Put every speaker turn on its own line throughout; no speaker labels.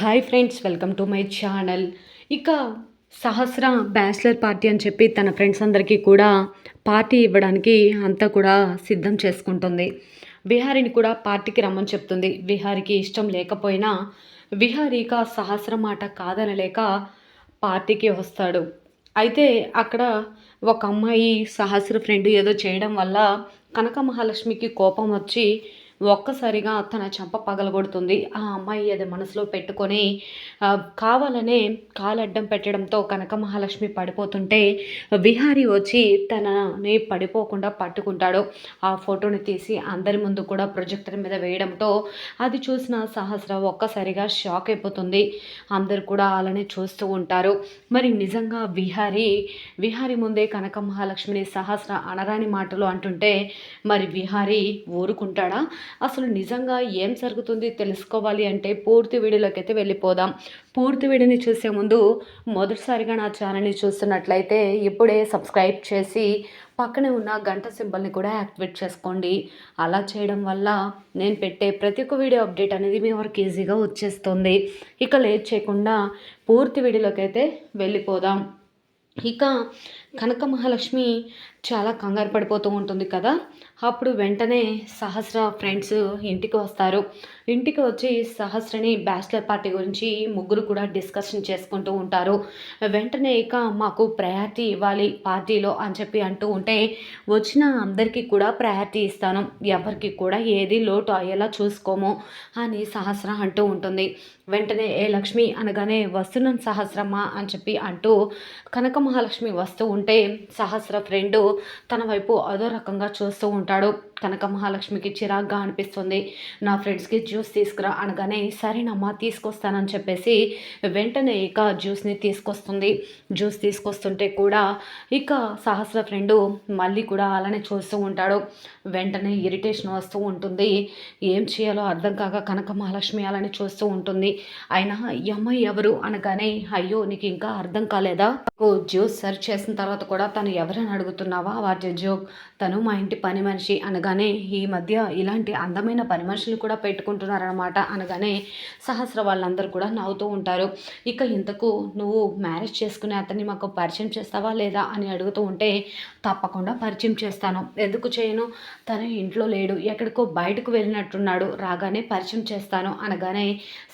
Hi friends welcome to my channel ఇక Sahasra bachelor party అని చెప్పి తన ఫ్రెండ్స్ అందరికీ కూడా పార్టీ ఇవ్వడానికి అంతా కూడా సిద్ధం చేసుకుంటుంది. విహారిని కూడా పార్టీకి రమ్మని చెప్తుంది. విహారికి ఇష్టం లేకపోయినా విహారి ఇక సహస్ర మాట కాదనలేక పార్టీకి వస్తాడు. అయితే అక్కడ ఒక అమ్మాయి సహస్ర ఫ్రెండ్ ఏదో చేయడం వల్ల కనక మహాలక్ష్మికి కోపం వచ్చి ఒక్కసారిగా తన చెంప పగలగొడుతుంది. ఆ అమ్మాయి అది మనసులో పెట్టుకొని కావాలనే కాలడ్డం పెట్టడంతో కనక మహాలక్ష్మి పడిపోతుంటే విహారి వచ్చి తనని పడిపోకుండా పట్టుకుంటాడు. ఆ ఫోటోని తీసి అందరి ముందు కూడా ప్రొజెక్టర్ మీద వేయడంతో అది చూసిన సహస్ర ఒక్కసారిగా షాక్ అయిపోతుంది. అందరు కూడా అలానే చూస్తూ ఉంటారు. మరి నిజంగా విహారి విహారి ముందే కనక మహాలక్ష్మిని సహస్ర అనరాని మాటలు అంటుంటే మరి విహారి ఊరుకుంటాడా? అసలు నిజంగా ఏం జరుగుతుంది తెలుసుకోవాలి అంటే పూర్తి వీడియోలోకి అయితే వెళ్ళిపోదాం. పూర్తి వీడియోని చూసే ముందు మొదటిసారిగా నా ఛానల్ని చూస్తున్నట్లయితే ఇప్పుడే సబ్స్క్రైబ్ చేసి పక్కనే ఉన్న గంట సింబల్ని కూడా యాక్టివేట్ చేసుకోండి. అలా చేయడం వల్ల నేను పెట్టే ప్రతి ఒక్క వీడియో అప్డేట్ అనేది మీ వరకు ఈజీగా వచ్చేస్తుంది. ఇక లేట్ చేయకుండా పూర్తి వీడియోలోకి అయితే వెళ్ళిపోదాం. ఇక కనక మహాలక్ష్మి చాలా కంగారు పడిపోతూ ఉంటుంది కదా. అప్పుడు వెంటనే సహస్ర ఫ్రెండ్స్ ఇంటికి వస్తారు. ఇంటికి వచ్చి సహస్రని బ్యాచిలర్ పార్టీ గురించి ముగ్గురు కూడా డిస్కషన్ చేసుకుంటూ ఉంటారు. వెంటనే ఇక మాకు ప్రయారిటీ ఇవ్వాలి పార్టీలో అని చెప్పి అంటూ ఉంటే వచ్చిన అందరికీ కూడా ప్రయారిటీ ఇస్తాను. ఎవరికి కూడా ఏది లోటు అయ్యేలా చూసుకోము అని సహస్ర అంటూ ఉంటుంది. వెంటనే ఏ లక్ష్మి అనగానే వస్తున్నాను సహస్రమ్మ అని చెప్పి అంటూ కనక మహాలక్ష్మి వస్తూ ఉంటే సహస్ర ఫ్రెండు తన వైపు అదో రకంగా చూస్తూ ఉంటాడు. కనక మహాలక్ష్మికి చిరాగ్గా అనిపిస్తుంది. నా ఫ్రెండ్స్కి జ్యూస్ తీసుకురా అనగానే సరేనమ్మా తీసుకొస్తానని చెప్పేసి వెంటనే ఇక జ్యూస్ని తీసుకొస్తుంది. జ్యూస్ తీసుకొస్తుంటే కూడా ఇక సహస్ర ఫ్రెండు మళ్ళీ కూడా అలానే చూస్తూ ఉంటాడు. వెంటనే ఇరిటేషన్ వస్తూ ఉంటుంది. ఏం చేయాలో అర్థం కాక కనక మహాలక్ష్మి అలానే చూస్తూ ఉంటుంది. అయినా ఈ అమ్మాయి ఎవరు? అనగానే అయ్యో నీకు ఇంకా అర్థం కాలేదా? జ్యూస్ సర్వ్ చేసిన తర్వాత కూడా తను ఎవరని అడుగుతున్నావా? వాటి జోక్. తను మా ఇంటి పని మనిషి అనగా అనగానే ఈ మధ్య ఇలాంటి అందమైన పని మనుషులు కూడా పెట్టుకుంటున్నారనమాట అనగానే సహస్ర వాళ్ళందరూ కూడా నవ్వుతూ ఉంటారు. ఇక ఇంతకు నువ్వు మ్యారేజ్ చేసుకునే అతన్ని మాకు పరిచయం చేస్తావా లేదా అని అడుగుతూ ఉంటే తప్పకుండా పరిచయం చేస్తాను. ఎందుకు చేయను? తను ఇంట్లో లేడు ఎక్కడికో బయటకు వెళ్ళినట్టున్నాడు రాగానే పరిచయం చేస్తాను అనగానే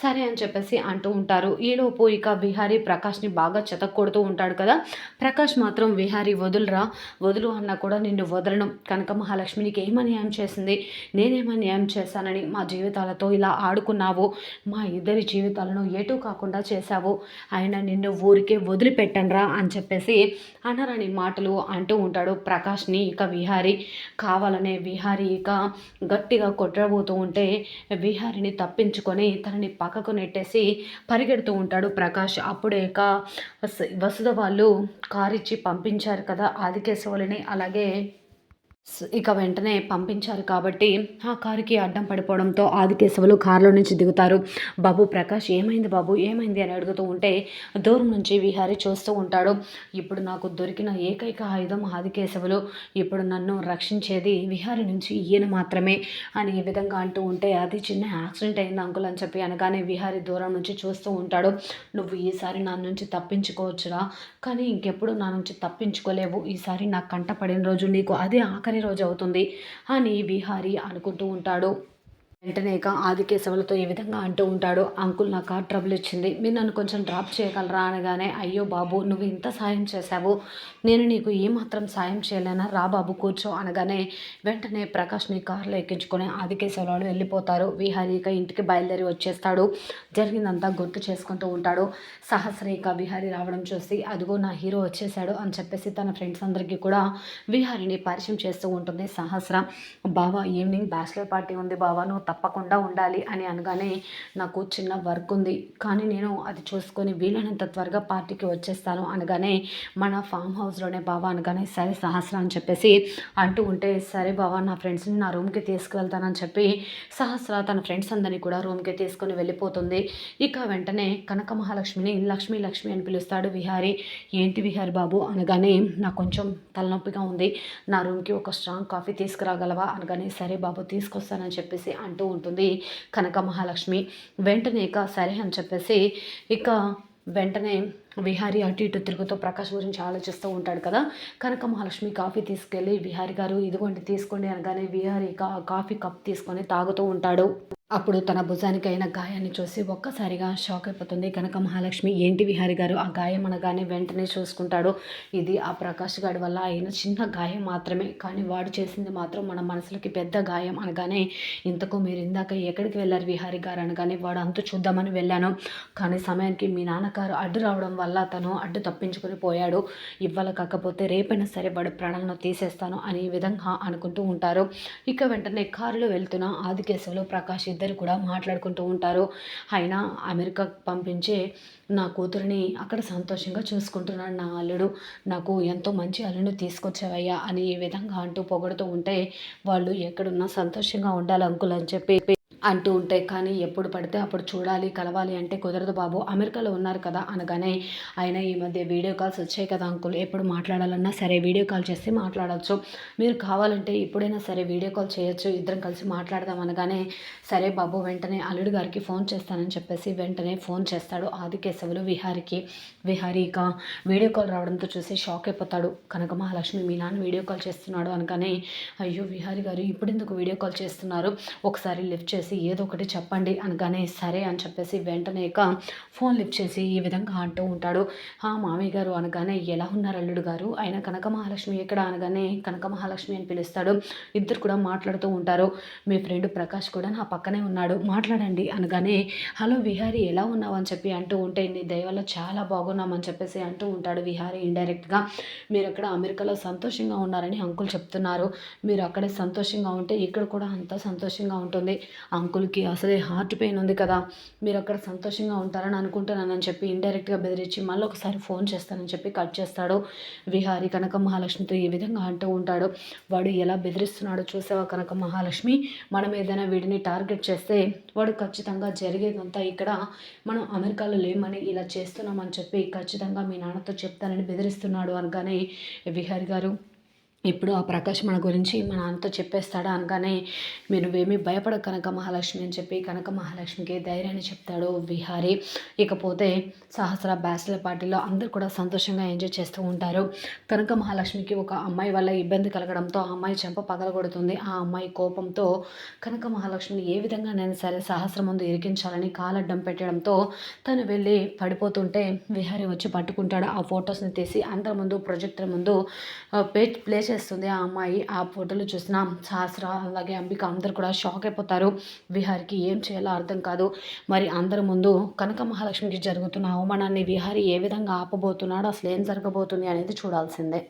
సరే అని చెప్పేసి అంటూ ఉంటారు. ఈలోపు ఇక విహారీ ప్రకాష్ని బాగా చెతక్కొడుతూ ఉంటాడు కదా. ప్రకాష్ మాత్రం విహారీ వదులురా వదులు అన్నా కూడా నిన్ను వదలను. కనక మహాలక్ష్మినికి ఏమని ఏమన్యాయం చేసింది. నేనేమన్యాయం చేశానని మా జీవితాలతో ఇలా ఆడుకున్నావు. మా ఇద్దరి జీవితాలను ఎటు కాకుండా చేశావు. ఆయన నిన్ను ఊరికే వదిలిపెట్టనరా అని చెప్పేసి అనరాని మాటలు అంటూ ఉంటాడు ప్రకాష్ని. ఇక విహారి కావాలనే విహారి ఇక గట్టిగా కొట్టబోతూ ఉంటే విహారిని తప్పించుకొని తనని పక్కకు నెట్టేసి పరిగెడుతూ ఉంటాడు ప్రకాష్. అప్పుడే ఇక వసు- వసుధ వాళ్ళు కారు ఇచ్చి పంపించారు కదా ఆదికేశవులని. అలాగే ఇక వెంటనే పంపించారు కాబట్టి ఆ కారుకి అడ్డం పడిపోవడంతో ఆదికేశవులు కారులో నుంచి దిగుతారు. బాబు ప్రకాష్ ఏమైంది బాబు? ఏమైంది? అని అడుగుతూ ఉంటే దూరం నుంచి విహారీ చూస్తూ ఉంటాడు. ఇప్పుడు నాకు దొరికిన ఏకైక ఆయుధం ఆదికేశవులు. ఇప్పుడు నన్ను రక్షించేది విహారీ నుంచి ఈయన మాత్రమే అని ఈ విధంగా అంటూ ఉంటే అది చిన్న యాక్సిడెంట్ అయింది అంకుల్ అని చెప్పి అనగానే విహారీ దూరం నుంచి చూస్తూ ఉంటాడు. నువ్వు ఈసారి నా నుంచి తప్పించుకోవచ్చురా. కానీ ఇంకెప్పుడు నా నుంచి తప్పించుకోలేవు. ఈసారి నా కంట పడిన రోజు నీకు అదే ఆఖరి రోజు అవుతుంది. అని బిహారీ అనుకుంటూ ఉంటాడు. వెంటనే ఇక ఆదికేశవులతో ఈ విధంగా అంటూ ఉంటాడు అంకుల్ నా కార్ ట్రబుల్ ఇచ్చింది. మీరు నన్ను కొంచెం డ్రాప్ చేయగలరా అనగానే అయ్యో బాబు నువ్వు ఇంత సాయం చేశావు. నేను నీకు ఏమాత్రం సాయం చేయలేనా? రా బాబు కూర్చో. అనగానే వెంటనే ప్రకాష్ని కారులో ఎక్కించుకొని ఆదికేశవులు వెళ్ళిపోతారు. విహారి ఇక ఇంటికి బయలుదేరి వచ్చేస్తాడు. జరిగిందంతా గుర్తు చేసుకుంటూ ఉంటాడు. సహస్ర ఇక విహారీ రావడం చూసి అదిగో నా హీరో వచ్చేసాడు అని చెప్పేసి తన ఫ్రెండ్స్ అందరికీ కూడా విహారీని పరిచయం చేస్తూ ఉంటుంది సహస్ర. బావా ఈవినింగ్ బ్యాచిలర్ పార్టీ ఉంది బావా నువ్వు తప్పకుండా ఉండాలి అని అనగానే నాకు చిన్న వర్క్ ఉంది. కానీ నేను అది చూసుకొని వీలైనంత త్వరగా పార్టీకి వచ్చేస్తాను అనగానే మన ఫామ్ హౌస్లోనే బావా అనగానే సరే సహస్ర అని చెప్పేసి అంటూ ఉంటే సరే బావా నా ఫ్రెండ్స్ని నా రూమ్కి తీసుకువెళ్తానని చెప్పి సహస్ర తన ఫ్రెండ్స్ అందరినీ కూడా రూమ్కి తీసుకొని వెళ్ళిపోతుంది. ఇక వెంటనే కనక మహాలక్ష్మిని లక్ష్మీ లక్ష్మి అని పిలుస్తాడు విహారీ. ఏంటి విహారీ బాబు? అనగానే నాకు కొంచెం తలనొప్పిగా ఉంది. నా రూమ్కి ఒక స్ట్రాంగ్ కాఫీ తీసుకురాగలవా? అనగానే సరే బాబు తీసుకొస్తానని చెప్పేసి అంటూ అంటూ ఉంటుంది కనక మహాలక్ష్మి. వెంటనే ఇక సరే అని చెప్పేసి ఇక వెంటనే విహారీ అటు ఇటు తిరుగుతూ ప్రకాష్ గురించి ఆలోచిస్తూ ఉంటాడు కదా. కనక మహాలక్ష్మి కాఫీ తీసుకెళ్ళి విహారీ గారు ఇదిగోండి తీసుకోండి అనగానే విహారీ కా కాఫీ కప్ తీసుకొని తాగుతూ ఉంటాడు. అప్పుడు తన భుజానికి అయిన గాయాన్ని చూసి ఒక్కసారిగా షాక్ అయిపోతుంది. కనక మహాలక్ష్మి ఏంటి విహారి గారు? ఆ గాయం అనగానే వెంటనే చూసుకుంటాడు. ఇది ఆ ప్రకాష్ గారి వల్ల అయిన చిన్న గాయం మాత్రమే. కానీ వాడు చేసింది మాత్రం మన మనసులకి పెద్ద గాయం అనగానే ఇంతకు మీరు ఇందాక ఎక్కడికి వెళ్ళారు విహారి గారు అనగానే వాడు అంతు చూద్దామని వెళ్ళాను. కానీ సమయానికి మీ నాన్నగారు అడ్డు రావడం వల్ల తను అడ్డు తప్పించుకొని పోయాడు. ఇవ్వాలి కాకపోతే రేపైనా సరే వాడు ప్రాణాలను తీసేస్తాను అని విధంగా అనుకుంటూ ఉంటారు. ఇక వెంటనే కారులో వెళ్తున్న ఆదికేశవులు ప్రకాష్ ఇద్దరు కూడా మాట్లాడుకుంటూ ఉంటారు. అయినా అమెరికా పంపించే నా కూతురిని అక్కడ సంతోషంగా చూసుకుంటున్నాడు నా అల్లుడు. నాకు ఎంతో మంచి అల్లుడు తీసుకొచ్చావయ్యా అని ఈ విధంగా అంటూ పొగడుతూ ఉంటే వాళ్ళు ఎక్కడున్నా సంతోషంగా ఉండాలి అంకుల్ అని చెప్పి అంటూ ఉంటాయి కానీ ఎప్పుడు పడితే అప్పుడు చూడాలి కలవాలి అంటే కుదరదు బాబు అమెరికాలో ఉన్నారు కదా అనగానే ఆయన ఈ మధ్య వీడియో కాల్స్ వచ్చాయి కదా అంకుల్ ఎప్పుడు మాట్లాడాలన్నా సరే వీడియో కాల్ చేసి మాట్లాడవచ్చు మీరు కావాలంటే ఇప్పుడైనా సరే వీడియో కాల్ చేయొచ్చు ఇద్దరం కలిసి మాట్లాడదాం అనగానే సరే బాబు వెంటనే అల్లుడు గారికి ఫోన్ చేస్తానని చెప్పేసి వెంటనే ఫోన్ చేస్తాడు ఆదికేశవులు విహారికి. విహారిక వీడియో కాల్ రావడంతో చూసి షాక్ అయిపోతాడు. కనక మహాలక్ష్మి మీ నాన్న వీడియో కాల్ చేస్తున్నాడు అనగానే అయ్యో విహారి గారు ఇప్పుడు ఎందుకు వీడియో కాల్ చేస్తున్నారు? ఒకసారి లిఫ్ట్ చేసి ఏదో ఒకటి చెప్పండి అనగానే సరే అని చెప్పేసి వెంటనే ఇక ఫోన్ లిఫ్ట్ చేసి ఈ విధంగా అంటూ ఉంటాడు. ఆ మామయ్య గారు అనగానే ఎలా ఉన్నారు అల్లుడు గారు? ఆయన కనక మహాలక్ష్మి ఎక్కడ? అనగానే కనక మహాలక్ష్మి అని పిలుస్తాడు. ఇద్దరు కూడా మాట్లాడుతూ ఉంటారు. మీ ఫ్రెండ్ ప్రకాష్ కూడా నా పక్కనే ఉన్నాడు. మాట్లాడండి అనగానే హలో విహారీ ఎలా ఉన్నావు? అని చెప్పి అంటూ ఉంటే నీ దయవల్ల చాలా బాగున్నామని చెప్పేసి అంటూ ఉంటాడు విహారీ ఇండైరెక్ట్గా మీరు అక్కడ అమెరికాలో సంతోషంగా ఉన్నారని అంకుల్ చెప్తున్నారు. మీరు అక్కడే సంతోషంగా ఉంటే ఇక్కడ కూడా అంత సంతోషంగా ఉంటుంది. అంకుల్కి అసలే హార్ట్ పెయిన్ ఉంది కదా మీరు అక్కడ సంతోషంగా ఉంటారని అనుకుంటున్నానని చెప్పి ఇండైరెక్ట్గా బెదిరించి మళ్ళీ ఒకసారి ఫోన్ చేస్తానని చెప్పి కట్ చేస్తాడు. విహారీ కనక మహాలక్ష్మితో ఈ విధంగా అంటూ ఉంటాడు. వాడు ఎలా బెదిరిస్తున్నాడో చూసావా కనక మహాలక్ష్మి? మనం ఏదైనా వీడిని టార్గెట్ చేస్తే వాడు ఖచ్చితంగా జరిగేదంతా ఇక్కడ మనం అమెరికాలో లేమని ఇలా చేస్తున్నామని చెప్పి ఖచ్చితంగా మీ నాన్నతో చెప్తానని బెదిరిస్తున్నాడు అనగానే విహారి గారు ఇప్పుడు ఆ ప్రకాష్ మన గురించి మా నాన్నతో చెప్పేస్తాడా అనగానే మీరు నువ్వేమీ భయపడ కనక మహాలక్ష్మి అని చెప్పి కనక మహాలక్ష్మికి ధైర్యాన్ని చెప్తాడు విహారి. ఇకపోతే సహస్ర బ్యాచిలర్ పార్టీలో అందరూ కూడా సంతోషంగా ఎంజాయ్ చేస్తూ ఉంటారు. కనక మహాలక్ష్మికి ఒక అమ్మాయి వల్ల ఇబ్బంది కలగడంతో ఆ అమ్మాయి చెంప పగలగొడుతుంది. ఆ అమ్మాయి కోపంతో కనక మహాలక్ష్మిని ఏ విధంగా నేను సరే సహస్ర ముందు ఇరికించాలని కాలడ్డం పెట్టడంతో తను వెళ్ళి పడిపోతుంటే విహారి వచ్చి పట్టుకుంటాడు. ఆ ఫొటోస్ని తీసి అందరి ముందు ప్రొజెక్టర్ ముందు ప్లే చేస్తుంది. ఆ అమ్మాయి ఆ ఫోటోలు చూసిన సహస్ర అలాగే అంబిక అందరు కూడా షాక్ అయిపోతారు. విహారికి ఏం చేయాలో అర్థం కాదు. మరి అందరి ముందు కనక మహాలక్ష్మికి జరుగుతున్న అవమానాన్ని విహారి ఏ విధంగా ఆపబోతున్నాడో? అసలు ఏం జరగబోతుంది అనేది చూడాల్సిందే.